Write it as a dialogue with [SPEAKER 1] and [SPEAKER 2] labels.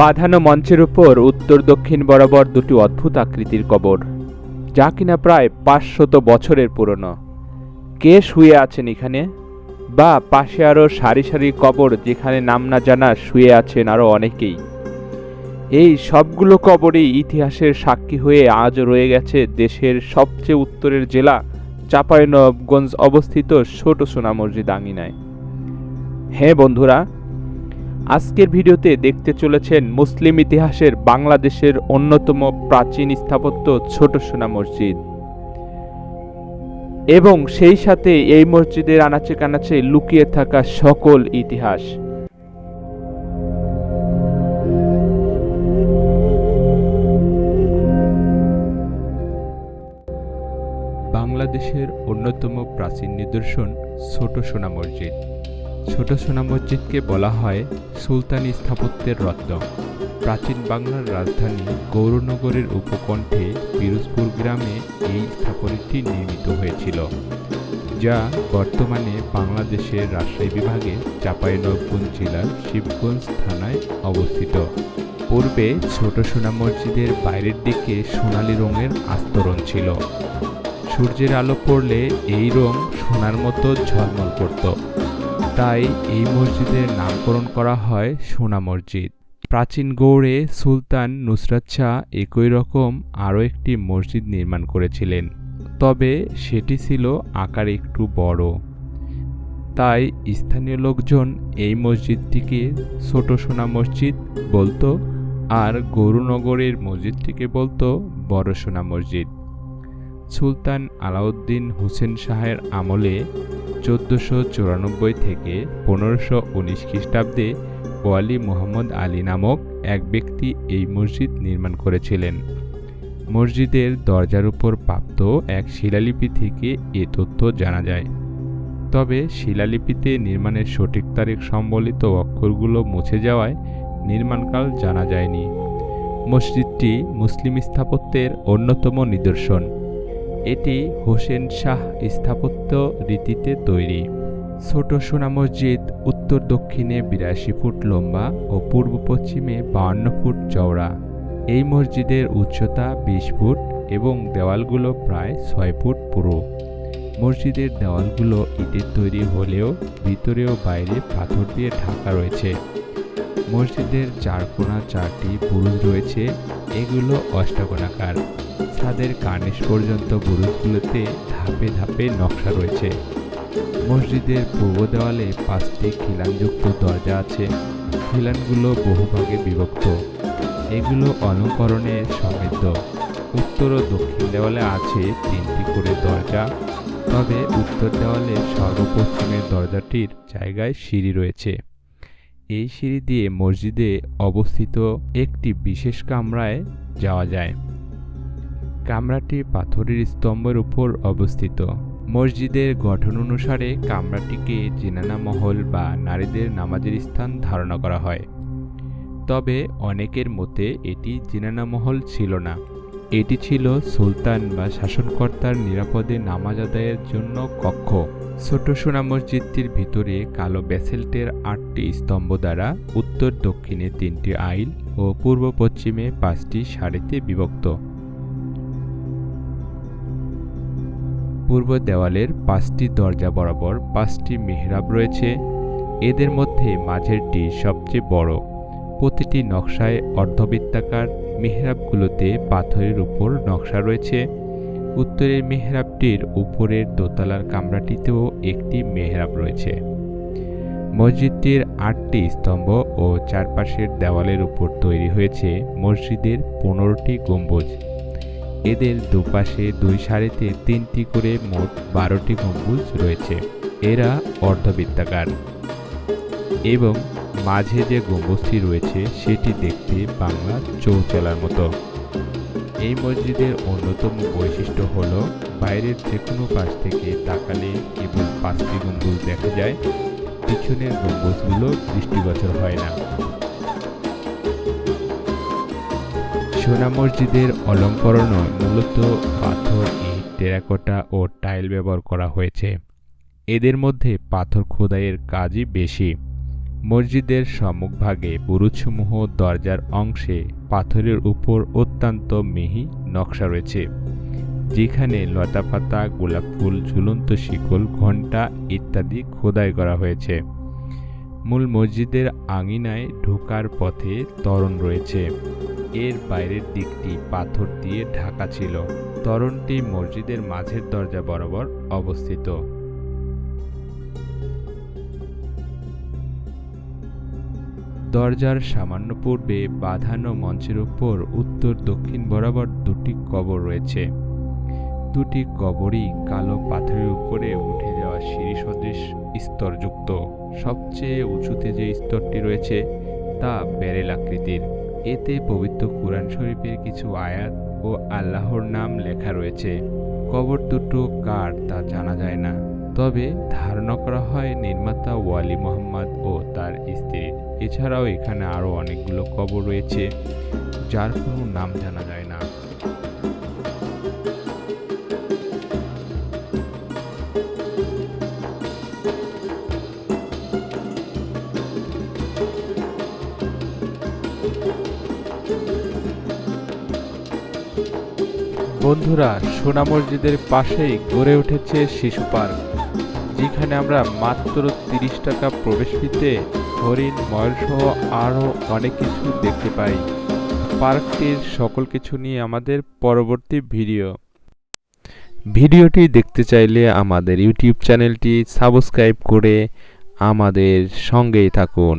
[SPEAKER 1] বাঁধানো মঞ্চের উপর উত্তর দক্ষিণ বরাবর দুটি অদ্ভুত আকৃতির কবর, যা কিনা প্রায় পাঁচশত বছরের পুরনো। কে শুয়ে আছেন এখানে? বা পাশে আরও সারি সারি কবর যেখানে নাম না জানা শুয়ে আছেন আরও অনেকেই। এই সবগুলো কবরই ইতিহাসের সাক্ষী হয়ে আজও রয়ে গেছে দেশের সবচেয়ে উত্তরের জেলা চাঁপাইনবাবগঞ্জ অবস্থিত ছোট সোনা মসজিদ আঙিনায়। হ্যাঁ বন্ধুরা আজকের ভিডিওতে দেখতে চলেছেন মুসলিম ইতিহাসের বাংলাদেশের অন্যতম প্রাচীন স্থাপত্য ছোট সোনা মসজিদ। এবং সেই সাথে এই মসজিদের আনাচে কানাচে লুকিয়ে থাকা সকল ইতিহাস। বাংলাদেশের অন্যতম প্রাচীন নিদর্শন ছোট সোনা মসজিদ। ছোট সোনা মসজিদকে বলা হয় সুলতানি স্থাপত্যের রত্ন। প্রাচীন বাংলার রাজধানী গৌরনগরের উপকণ্ঠে পিরোজপুর গ্রামে এই স্থাপনাটি নির্মিত হয়েছিল, যা বর্তমানে বাংলাদেশের রাজশাহী বিভাগে চাঁপাইনবাবগঞ্জ জেলার শিবগঞ্জ থানায় অবস্থিত। পূর্বে ছোট সোনা মসজিদের বাইরের দিকে সোনালী রঙের আস্তরণ ছিল। সূর্যের আলো পড়লে এই রং সোনার মতো ঝলমল করত। তাই এই মসজিদের নামকরণ করা হয় সোনা মসজিদ। প্রাচীন গৌড়ে সুলতান নুসরাত শাহ একই রকম আরও একটি মসজিদ নির্মাণ করেছিলেন। তবে সেটি ছিল আকার একটু বড়। তাই স্থানীয় লোকজন এই মসজিদটিকে ছোট সোনা মসজিদ বলতো আর গৌরনগরের মসজিদটিকে বলতো বড় সোনা মসজিদ। সুলতান আলাউদ্দিন হুসেন শাহের আমলে চোদ্দোশো চুরানব্বই থেকে পনেরোশো উনিশ খ্রিস্টাব্দে ওয়ালি মোহাম্মদ আলী নামক এক ব্যক্তি এই মসজিদ নির্মাণ করেছিলেন। মসজিদের দরজার উপর প্রাপ্ত এক শিলালিপি থেকে এ তথ্য জানা যায়। তবে শিলালিপিতে নির্মাণের সঠিক তারিখ সম্বলিত অক্ষরগুলো মুছে যাওয়ায় নির্মাণকাল জানা যায়নি। মসজিদটি মুসলিম স্থাপত্যের অন্যতম নিদর্শন। এটি হোসেন শাহ স্থাপত্য রীতিতে তৈরি। ছোট সোনা মসজিদ উত্তর দক্ষিণে বিরাশি ফুট লম্বা ও পূর্ব পশ্চিমে বাউন্ন ফুট চওড়া। এই মসজিদের উচ্চতা বিশ ফুট এবং দেওয়ালগুলো প্রায় ছয় ফুট পুরো। মসজিদের দেওয়ালগুলো ইটের তৈরি হলেও ভিতরে ও বাইরে পাথর দিয়ে ঢাকা রয়েছে। মসজিদের চার কোণা চারটি বুরুজ রয়েছে, এগুলো অষ্টাকোণাকার। ছাদের কার্নিশ পর্যন্ত বুরুজগুলোতে ধাপে ধাপে নকশা রয়েছে। মসজিদের পূর্ব দেওয়ালে পাঁচটি খিলানযুক্ত দরজা আছে। খিলানগুলো বহুভাগে বিভক্ত। এগুলো অলঙ্করণে সমৃদ্ধ। উত্তর ও দক্ষিণ দেওয়ালে আছে তিনটি করে দরজা। তবে উত্তর দেওয়ালে সর্বপশ্চিমের দরজাটির জায়গায় সিঁড়ি রয়েছে। এই সিঁড়ি দিয়ে মসজিদে অবস্থিত একটি বিশেষ কামরায় যাওয়া যায়। কামরাটি পাথরের স্তম্ভের উপর অবস্থিত। মসজিদের গঠন অনুসারে কামরাটিকে জেনানা মহল বা নারীদের নামাজের স্থান ধারণা করা হয়। তবে অনেকের মতে এটি জেনানা মহল ছিল না। এটি ছিল সুলতান বা শাসনকর্তার নিরাপদে নামাজ আদায়ের জন্য কক্ষ। ছোট সোনা মসজিদটির ভিতরে কালো ব্যাসেল্টের আটটি স্তম্ভ দ্বারা উত্তর দক্ষিণে তিনটি আইল ও পূর্ব পশ্চিমে পাঁচটি সারিতে বিভক্ত। পূর্ব দেওয়ালের পাঁচটি দরজা বরাবর পাঁচটি মেহরাব রয়েছে। এদের মধ্যে মাঝেরটি সবচেয়ে বড়। প্রতিটি নকশায় অর্ধবৃত্তাকার মেহরাবগুলোতে পাথরের উপর নকশা রয়েছে। উত্তরের মেহরাবটির উপরের দোতলার কামরাটিতেও একটি মেহরাব রয়েছে। মসজিদটির আটটি স্তম্ভ ও চারপাশের দেওয়ালের উপর তৈরি হয়েছে মসজিদের পনেরোটি গম্বুজ। এদের দুপাশে দুই সারিতে তিনটি করে মোট বারোটি গম্বুজ রয়েছে। এরা অর্ধবৃত্তাকার। এবং মাঝে যে গম্বুজটি রয়েছে, সেটি দেখতে বাংলা চৌচালার মতো। এই মসজিদের অন্যতম বৈশিষ্ট্য হল, বাইরের যে কোনো পাশ থেকে তাকালে কেবল পাঁচটি গম্বুজ দেখা যায়, পিছনের গম্বুজগুলো দৃষ্টিগোচর হয় না। সোনা মসজিদের অলঙ্করণও মূলত পাথর, ইট, টেরাকোটা ও টাইল ব্যবহার করা হয়েছে। এদের মধ্যে পাথর খোদাইয়ের কাজই বেশি। মসজিদের সম্মুখভাগে বুরুজসমূহ দরজার অংশে পাথরের উপর অত্যন্ত মিহি নকশা রয়েছে, যেখানে লতাপাতা, গোলাপ ফুল, ঝুলন্ত শিকল ঘণ্টা ইত্যাদি খোদাই করা হয়েছে। মূল মসজিদের আঙিনায় ঢোকার পথে তরণ রয়েছে। এর বাইরের দিকটি পাথর দিয়ে ঢাকা ছিল। তরণটি মসজিদের মাঝের দরজা বরাবর অবস্থিত। দরজার সামান্য পূর্বে বাঁধানো মঞ্চের উপর উত্তর দক্ষিণ বরাবর দুটি কবর রয়েছে। দুটি কবরই কালো পাথরের উপরে উঠে সিঁড়ি সদৃশ স্তরযুক্ত। সবচেয়ে উঁচুতে যে স্তরটি রয়েছে, তা ব্যারেল আকৃতির। এতে পবিত্র কোরআন শরীফের কিছু আয়াত ও আল্লাহর নাম লেখা রয়েছে। কবর দুটো কার তা জানা যায় না। তবে ধারণা করা হয় নির্মাতা ওয়ালি মোহাম্মদ ও তার স্ত্রীর এছাড়াও এখানে আরও অনেকগুলো কবর রয়েছে, যার কোনো নাম জানা যায় না। বন্ধুরা, সোনা মসজিদের পাশেই গড়ে উঠেছে শিশু পার্ক, যেখানে আমরা মাত্র তিরিশ টাকা প্রবেশ ফিতে হরিণ, ময়ূরসহ আরও অনেক কিছু দেখতে পাই। পার্কটির সকল কিছু নিয়ে আমাদের পরবর্তী ভিডিও। ভিডিওটি দেখতে চাইলে আমাদের ইউটিউব চ্যানেলটি সাবস্ক্রাইব করে আমাদের সঙ্গেই থাকুন।